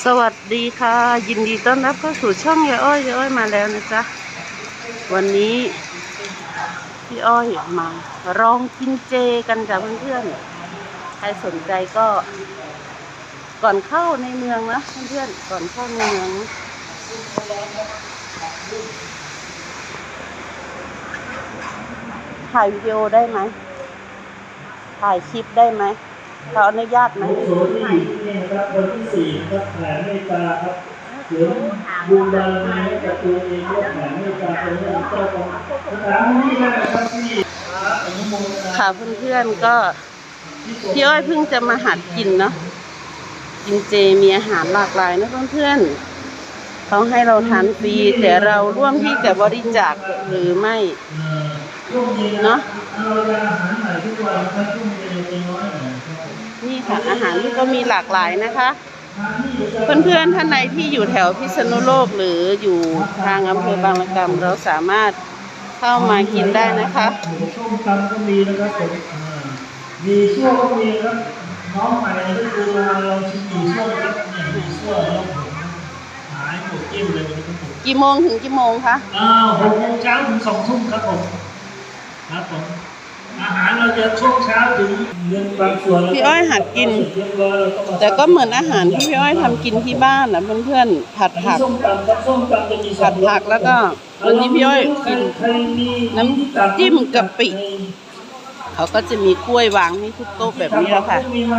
สวัสดีค่ะ ยินดีต้อนรับเข้าสู่ช่องยายอ้อยยายอ้อยมาแล้วนะจ๊ะวันนี้พี่อ้อยมาลองกินเจกันจ้ะเพื่อนๆใครสนใจก็ก่อนเข้าในเมืองนะเพื่อนๆก่อนเข้าในเมืองถ่ายวิดีโอได้ไหมถ่ายคลิปได้ไหม ขาอนุญาตไหมโสที่อยู่ที่นี่นะครับวันที่สี่นะครับแผ่เมตตาครับเสริมบุญบารมีให้กับตัวเองและแผ่เมตตาไปให้เจ้าของสถานที่ได้นะครับที่ครับอนุโมทนาค่ะเพื่อนๆก็พี่อ้อยเพิ่งจะมาหัดกินเนาะกินเจมีอาหารหลากหลายนะเพื่อนๆเขาให้เราทานฟรีแต่เราร่วมที่จะบริจาคหรือไม่เอ่อช่วงเย็นเนอะเราจะ ครับช่วงเย็นจะน้อยหน่อยครับนี่ค่ะ อาหารที่ก็มีหลากหลายนะคะทานที่อยู่จะเพื่อนๆท่านใดที่อยู่แถวพิษณุโลกหรืออยู่ทางอำเภอบางละกำเราสามารถเข้ามากินได้นะคะหมูส้มตำก็มีนะครับผมอ่ามีซั่วก็มีครับน้องใหม่ก็คือมาลองชิมหมี่ซั่วครับเนี่ยหมี่ซั่วแล้วผมหายหมดจิ้มเลยวันนี้ครับผมกี่โมงถึงกี่โมงคะอ้าวหกโมงเช้าถึงสองทุ่มครับผมครับผม อาหารเราจะช่วงเช้าถึงเงินบางส่วนเราพี่อ้อยหัดกินเรียบร้อยเราก็มาแต่ก็เหมือนอาหารที่พี่อ้อยทำกินที่บ้านนะเพื่อนๆผัดผักส้มตำครับส้มตำจะมีสองผัดผักแล้วก็วันนี้พี่อ้อยกินใครมีน้ำจิ้มกะปิเขาก็จะมีกล้วยวางให้ทุกโต๊ะแบบนี้แล้วค่ะมีไหม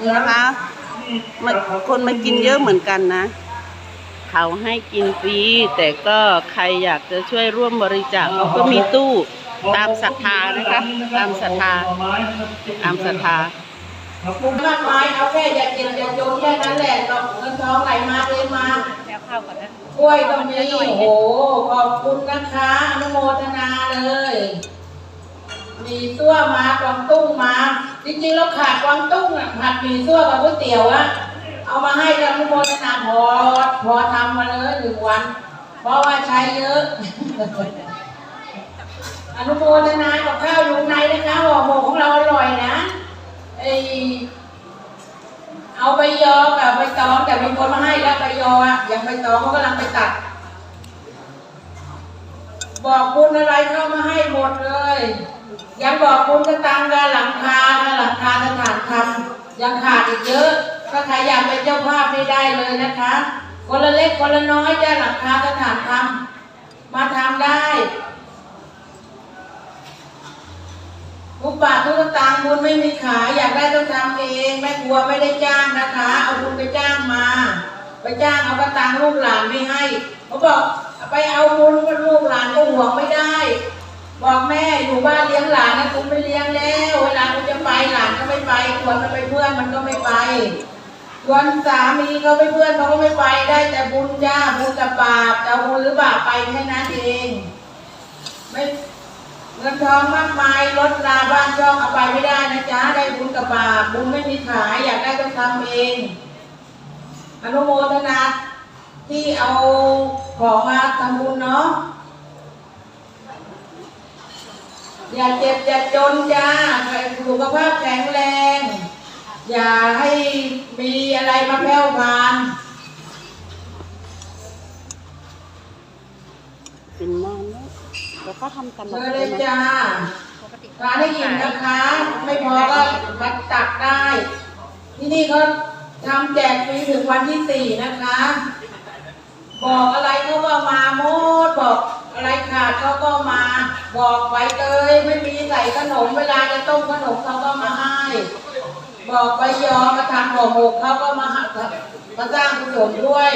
นี่นะคะมาคนมากินเยอะเหมือนกันนะ เขาให้กินฟรีแต่ก็ใครอยากจะช่วยร่วมบริจาคเขาก็มีตู้ ตามศรัทธานะคะตามศรัทธาตามศรัทธาครับผมมากมายเอาแค่อย่าเจ็บอย่าจนแค่นั้นแหละดอกเงินทองไหลมาเทมาช่วยก็มีโอ้โหขอบคุณนะคะอนุโมทนาเลยมีซั่วมากวางตุ้งมา จริงๆเราขาดกวางตุ้งอะผัดหมีซั่วกับก๋วยเตี๋ยวอะเอามาให้อนุโมทนาพอพอทำมาเลยหนึ่งวัน เพราะว่าใช้เยอะ อนุโมทนากับข้าวอยู่ในนะคะห่อหมกของเราอร่อยนะไอเอาใบยอกับใบตองแต่มีคนมาให้แล้วใบยออะอย่างใบตองเขากำลังไปตัด บอกคุณอะไรเข้ามาให้หมดเลย ยังบอกคุณกระตังกับหลังคาหลังคาสถานทำยังขาดอีกเยอะถ้าใครอยากเป็นเจ้าภาพไม่ได้เลยนะคะ คนละเล็กคนละน้อยจ้าหลังคาสถานทำมาทำได้ บุญไม่มีขายอยากได้ต้องทำเองแม่ครัวไม่ได้จ้างนะคะ เอาบุญไปจ้างมา ไปจ้างเอากระตังลูกหลานไม่ให้เขาบอกไปเอาบุญก็ลูกหลานก็ห่วงไม่ได้ บอกแม่อยู่บ้านเลี้ยงหลานนะคุณไม่เลี้ยงแล้วเวลาคุณจะไปหลานก็ไม่ไปชวนมันไปเพื่อนมันก็ไม่ไปชวนสามีเขาไปเพื่อนเขาก็ไม่ไปได้แต่บุญจ้าบุญกับบาปจะบุญหรือบาปไปแค่นั้นเอง ไม่ เงินทองมากมายรถราบ้านช่องเอาไปไม่ได้นะจ๊ะได้บุญกับบาปบุญไม่มีขายอยากได้ต้องทำเอง อนุโมทนาที่เอาของมาทำบุญเนาะอย่าเจ็บอย่าจนจ้าสุขภาพแข็งแรง อย่าให้มีอะไรมาแพร่วพานนานแล้ว แล้วก็ทำตลเชิอดญเลเลยยนะจ้าทานได้อิ่มนะคะ ไม่พอก็มาตักได้ ที่นี่เขาทำแจกฟรีถึงวันที่สี่นะคะ บอกอะไรเขาก็มาหมดบอกอะไรขาดเขาก็มา บอกใบเตยไม่มีใส่ขนมเวลาจะต้มขนมเขาก็มาให้ บอกใบยอมาทำห่อหมกเขาก็มาหามาสร้างกุศลด้วย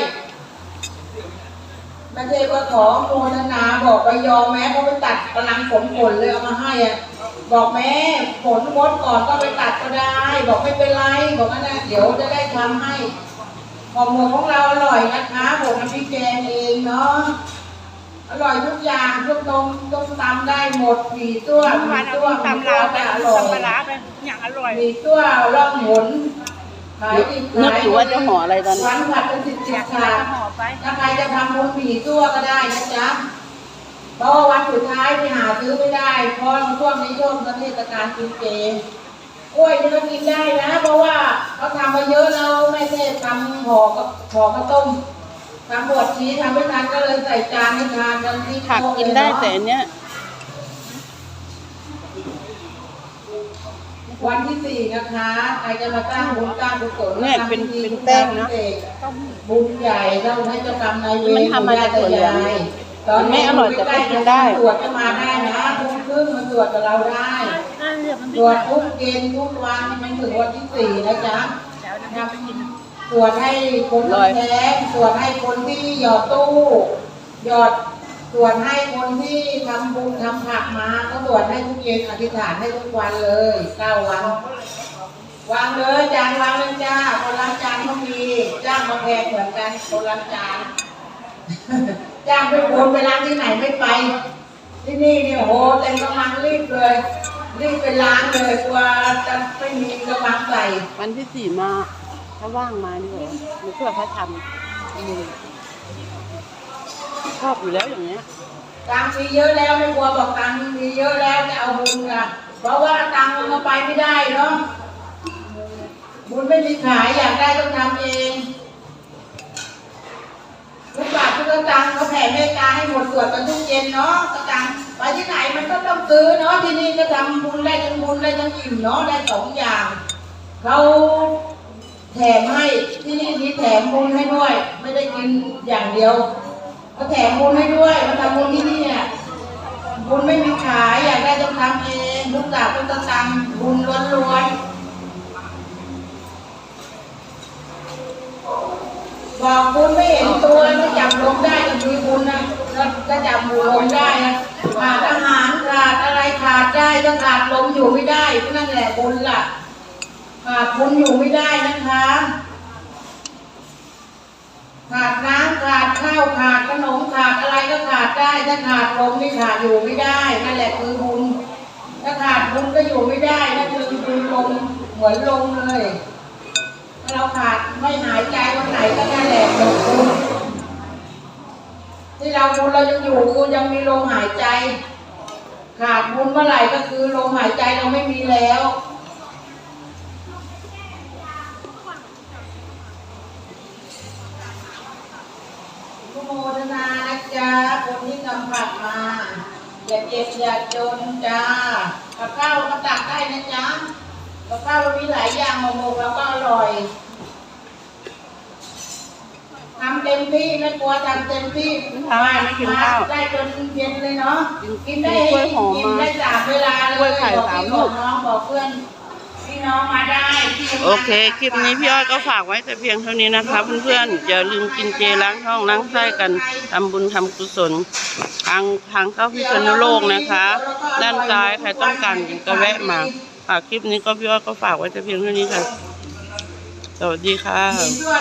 ไม่ใช่ว่าขอโมทนาบอกไปยอมแม้เขาไปตัดกำลังผลผลเลยเอามาให้อะบอกแม่ผลงดก่อนก็ไปตัดก็ได้ บอกไม่เป็นไรบอกว่านะเดี๋ยวจะได้ทำให้ของหมกของเราอร่อยนะคะผมน้ำพริกแกงเองเนาะอร่อยทุกอย่างทุกตรงต้มตำได้หมดหมี่ตัวหมี่ตัวหมี่ตัวจะอร่อยปลาร้าเป็นอย่างอร่อยหมี่ตัวร่องหมุนขายดีนึกอยู่ว่าจะห่ออะไรตอนนี้วันผัดเป็นสิบสิบอยากถาดห่อ ไป ถ้าใครจะทำบุญผีตัวก็ได้นะจ๊ะเพราะว่าวันสุดท้ายที่หาซื้อไม่ได้ เพราะช่วงนี้ช่วงเทศกาลกินเจกล้วยนี่ก็กินได้นะ เพราะว่าเขาทำมาเยอะเราไม่ได้ทำห่อกับห่อข้าวต้มทำบวชชีทำไม่ทันก็เลยใส่จานให้ทานกันที่ผักโต๊ะกินเลยได้เาะแต่อันเนี้ย วันที่สี่นะคะใครจะมาตั้งบุญตั้งกุศลเนี่ยเป็นเป็นแป้งนะบุญใหญ่เราให้เจ้ากรรมนายเวรมันทำมาจากถั่วเหลืองตอนไม่นี้อร่อยแต่ก็กินได้ตรวจก็มาได้นะทุ่มครึ่งมาตรวจกับเราได้ตรวจทุกเย็นทุกวันมันถึงวันที่สี่นะจ๊ะตรวจให้คนที่แท้งตรวจให้คนที่หยอดตู้หยอด ตรวจให้คนที่ทำบุญทำผักมาก็ตรวจให้ทุกเย็นอธิษฐานให้ทุกวันเลยเก้าวัน วางเลยจานวางเลยจ้าคนล้างจานก็มีจ้างมาแพงเหมือนกันคนล้างจานจ้างไปคนไปล้างที่ไหนไม่ไป ที่นี่เนี่ยโอ้โหเต็มกำลังรีบเลยรีบไปล้างเลยกลัวจะไม่มีกำลังใส่วันที่สี่มาถ้าว่างมาดีกว่ามาช่วยเขาทำอืม อบอยู่แล้วอย่างเงี้ยตังค์มีเยอะแล้วไม่กลัวบอกตังค์มีเยอะแล้วจะเอาบุญกันเพราะว่าตังค์มันไปไม่ได้เนาะบุญไม่มีขายอยากได้ต้องทำเองทุกบาททุกสตังค์เขาแผ่เมตตาให้หมดตรวจกันทุกเย็นเนาะสตังค์ไปที่ไหนมันก็ต้องซื้อเนาะที่นี่ก็ทำบุญได้ทั้งบุญได้ทั้งอิ่มเนาะได้สองอย่างเขาแถมให้ที่นี่มีแถมบุญให้ด้วย ไม่ได้กินอย่างเดียว เขาแถมบุญให้ด้วยมาทำบุญที่นี่เนี่ยบุญไม่มีขายอยากได้ต้องทำเองลูกสาวต้องตะตังบุญล้วนๆบอกบุญไม่เห็นตัวถ้าจับลงได้ก็มีบุญนะแล้วจับบุญลงได้นะขาดอาหารขาดอะไรขาดได้ถ้าขาดลมอยู่ไม่ได้ก็นั่นแหละบุญล่ะขาดบุญอยู่ไม่ได้นะคะขาดน้ำขาดข้าวขาด ได้ ถ้าขาดลมนี่ขาดอยู่ไม่ได้นั่นแหละคือบุญถ้าขาดบุญก็อยู่ไม่ได้นั่นคือคือลมเหมือนลมเลยถ้าเราขาดไม่หายใจวันไหนก็นั่นแหละหมดบุญที่เราบุญเรายังอยู่คือยังมีลมหายใจ ขาดบุญเมื่อไหร่ก็คือลมหายใจเราไม่มีแล้วนุโมทนานะ จ๊ะคนที่ทำผักมา อย่าเจ็บอย่าจนจ้ากับข้าวก็ตักได้นะจ๊ะกับข้าวเรามีหลายอย่างมาหมกแล้วก็อร่อยทำเต็มที่ไม่กลัวทำเต็มที่ไม่ทำไม่กินข้าวได้จนเย็นเลยเนาะกินกินได้กินกล้วยหอมกินมาได้สามเวลาเลยกล้วยไข่บอกสามพี่ลูบอกกน้องบอกเพื่อนพี่ น้องมาได้โอเค คลิปนี้พี่อ้อยก็ฝากไว้แต่เพียงเท่านี้นะคะ เพื่อนๆ อย่าลืมกินเจล้างท้องล้างไส้กันทำบุญทำกุศล ทางทางเข้าพิษณุโลกนะคะ ด้านซ้ายใครต้องการก็แวะมาฝากคลิปนี้ก็พี่อ้อยก็ฝากไว้แต่เพียงเท่านี้ค่ะ สวัสดีค่ะกินด้วย